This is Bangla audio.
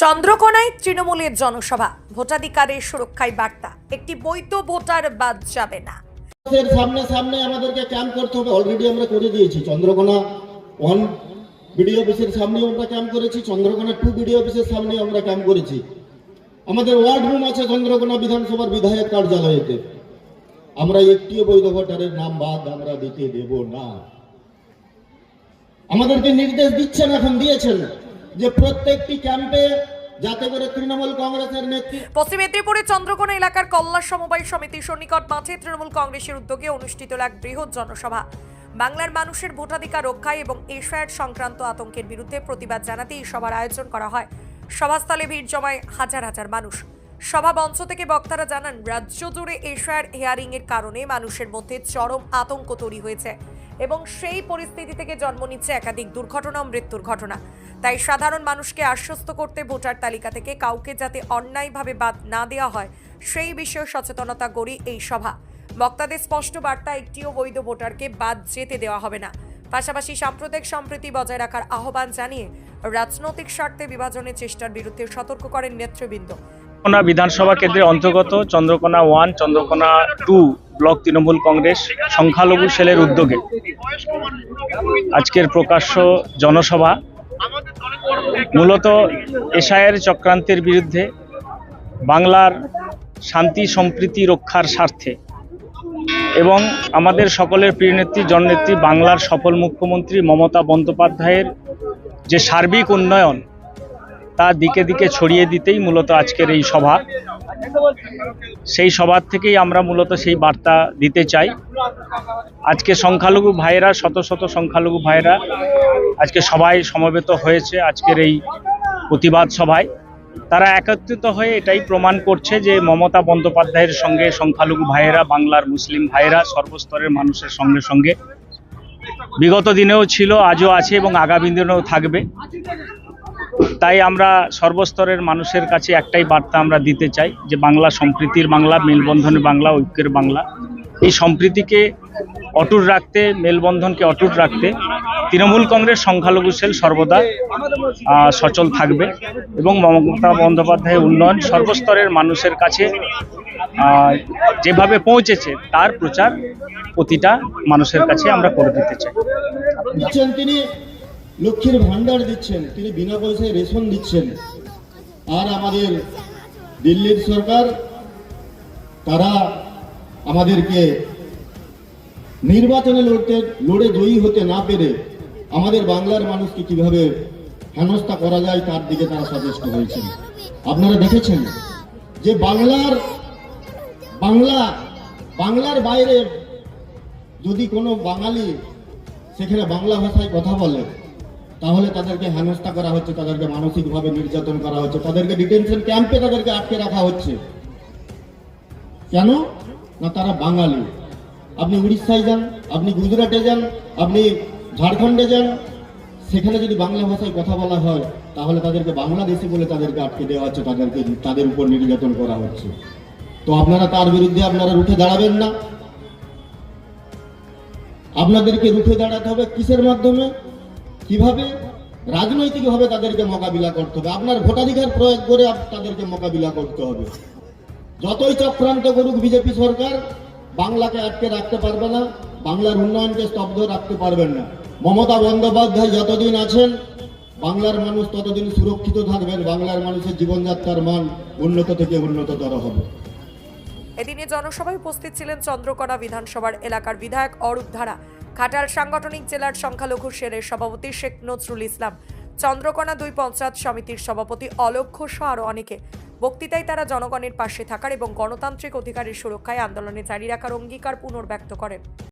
চন্দ্রকোনায় তৃণমূলের জনসভা। ভোটাধিকারের সুরক্ষায় বার্তা। একটি বৈধ ভোটার বাদ যাবে না। সামনে সামনে আমাদেরকে ক্যাম্প করতে হবে। অলরেডি আমরা করে দিয়েছি। চন্দ্রকোনা ওয়ান বিডিও অফিসের সামনেও আমরা ক্যাম্প করেছি। চন্দ্রকোনা টু বিডিও অফিসের সামনেও আমরা ক্যাম্প করেছি। আমাদের ওয়ার্ড রুম আছে চন্দ্রকোনা বিধানসভার বিধায়ক কার্যালয়েতে। আমরা একটিও বৈধ ভোটারের নাম বাদ আমরা দিতে দেব না। আমাদেরকে নির্দেশ দিচ্ছেন, এখন দিয়েছেন। যে প্রত্যেকটি ক্যাম্পে পশ্চিম মেদিনীপুরের চন্দ্রকোনা এলাকার কল্যাণ সমবায় সমিতির সন্নিকট মাঠে তৃণমূল কংগ্রেসের উদ্যোগে অনুষ্ঠিত এক বৃহৎ জনসভা। বাংলার মানুষের ভোটাধিকার রক্ষায় এবং এশিয়ার সংক্রান্ত আতঙ্কের বিরুদ্ধে প্রতিবাদ জানাতে এই সভার আয়োজন করা হয়। সভাস্থলে ভিড় জমায় হাজার হাজার মানুষ। সভা মঞ্চ থেকে বক্তারা জানান, রাজ্য জুড়ে এশিয়ার হেয়ারিং এর কারণে মানুষের মধ্যে চরম আতঙ্ক তৈরি হয়েছে এবং সেই পরিস্থিতি থেকে জন্ম নিচ্ছে একাধিক দুর্ঘটনা ও মৃত্যুর ঘটনা। তাই সাধারণ মানুষকে আশ্বস্ত করতে ভোটার তালিকা থেকে কাউকে যাতে অন্যায়ভাবে বাদ না দেওয়া হয়, সেই বিষয়ে সচেতনতা গড়ি এই সভা। বক্তাদের স্পষ্ট বার্তা, একটিও বৈধ ভোটারকে বাদ যেতে দেওয়া হবে না। পাশাপাশি সাম্প্রদায়িক সম্প্রীতি বজায় রাখার আহ্বান জানিয়ে রাজনৈতিক স্বার্থে বিভাজনের চেষ্টার বিরুদ্ধে সতর্ক করেন নেতৃবৃন্দ। চন্দ্রকোনা বিধানসভা কেন্দ্রের অন্তর্গত Chandrakona one, Chandrakona two block Trinamool Congress সংখ্যালঘু সেলের উদ্যোগে। আজকের প্রকাশ্য জনসভা মূলত এশায়ের চক্রান্তের বিরুদ্ধে বাংলার শান্তি, সম্প্রীতি রক্ষার স্বার্থে। এবং আমাদের সকলের প্রিয় নেত্রী, জননেত্রী, বাংলার সফল মুখ্যমন্ত্রী মমতা বন্দ্যোপাধ্যায়ের যে সার্বিক উন্নয়ন তা দিকে দিকে ছড়িয়ে দিতেই মূলত আজকের এই সভা। সেই সভার থেকেই আমরা মূলত সেই বার্তা দিতে চাই। আজকে সংখ্যালঘু ভাইয়েরা, শত শত সংখ্যালঘু ভাইয়েরা আজকে সবাই সমবেত হয়েছে আজকের এই প্রতিবাদ সভায়। তারা একত্রিত হয়ে এটাই প্রমাণ করছে যে মমতা বন্দ্যোপাধ্যায়ের সঙ্গে সংখ্যালঘু ভাইয়েরা, বাংলার মুসলিম ভাইয়েরা, সর্বস্তরের মানুষের সঙ্গে সঙ্গে। বিগত দিনেও ছিল, আজও আছে এবং আগামী দিনেও থাকবে। তাই আমরা সর্বস্তরের মানুষের কাছে একটাই বার্তা আমরা দিতে চাই যে বাংলা সম্প্রীতির বাংলা, মেলবন্ধনের বাংলা, ঐক্যের বাংলা। এই সম্প্রীতিকে অটুট রাখতে, মেলবন্ধনকে অটুট রাখতে তৃণমূল কংগ্রেস সংখ্যালঘু সেল সর্বদা সচল থাকবে এবং মমতা বন্দ্যোপাধ্যায়ের উন্নয়ন সর্বস্তরের মানুষের কাছে যেভাবে পৌঁছেছে তার প্রচার প্রতিটা মানুষের কাছে আমরা করে দিতে চাই। তিনি লক্ষ্মীর ভান্ডার দিচ্ছেন, তিনি বিনা পয়সায় রেশন দিচ্ছেন। আর আমাদের দিল্লির সরকার, তারা আমাদেরকে নির্বাচনে লড়তে, লড়ে জয়ী হতে না পেরে আমাদের বাংলার মানুষকে কীভাবে হেনস্থা করা যায় তার দিকে তারা সচেষ্ট হয়েছেন। আপনারা দেখেছেন যে বাংলার, বাংলা, বাংলার বাইরে যদি কোনো বাঙালি সেখানে বাংলা ভাষায় কথা বলে তাহলে তাদেরকে হেনস্থা করা হচ্ছে, তাদেরকে মানসিকভাবে নির্যাতন করা হচ্ছে, তাদেরকে ডিটেনশন ক্যাম্পে তাদেরকে আটকে রাখা হচ্ছে। কেন? না তারা বাঙালি। আপনি উড়িষ্যায় যান, আপনি গুজরাটে যান, আপনি ঝাড়খণ্ডে যান, সেখানে যদি বাংলা ভাষায় কথা বলা হয়, তাহলে তাদেরকে বাংলাদেশি বলে তাদেরকে আটকে দেওয়া হচ্ছে, তাদেরকে তাদের উপর নির্যাতন করা হচ্ছে। তো আপনারা তার বিরুদ্ধে আপনারা রুখে দাঁড়াবেন না। আপনাদেরকে রুখে দাঁড়াতে হবে কিসের মাধ্যমে? কীভাবে রাজনৈতিকভাবে তাদেরকে মোকাবিলা করতে হবে? আপনার ভোটাধিকার প্রয়োগ করে তাদেরকে মোকাবিলা করতে হবে। যতই চক্রান্ত করুক বিজেপি সরকার, বাংলাকে আটকে রাখতে পারবে না, বাংলার উন্নয়নকে স্তব্ধ রাখতে পারবেন না। মমতা বন্দ্যোপাধ্যায় যতদিন আছেন, বাংলার মানুষ ততদিন সুরক্ষিত থাকবেন, বাংলার মানুষের জীবনযাত্রার মান উন্নত থেকে উন্নততর হবে। এদিনে জনসভায় উপস্থিত ছিলেন চন্দ্রকোনা বিধানসভার এলাকার বিধায়ক অরূপ ধারা, ঘাটাল সাংগঠনিক জেলার সংখ্যালঘু সেরের সভাপতি শেখ নজরুল ইসলাম, চন্দ্রকোনা দুই পঞ্চায়েত সমিতির সভাপতি অলক্ষ ঘোষ আরও অনেকে। বক্তৃতায় তারা জনগণের পাশে থাকার এবং গণতান্ত্রিক অধিকারের সুরক্ষায় আন্দোলনে জারি রাখার অঙ্গীকার পুনর্ব্যক্ত করেন।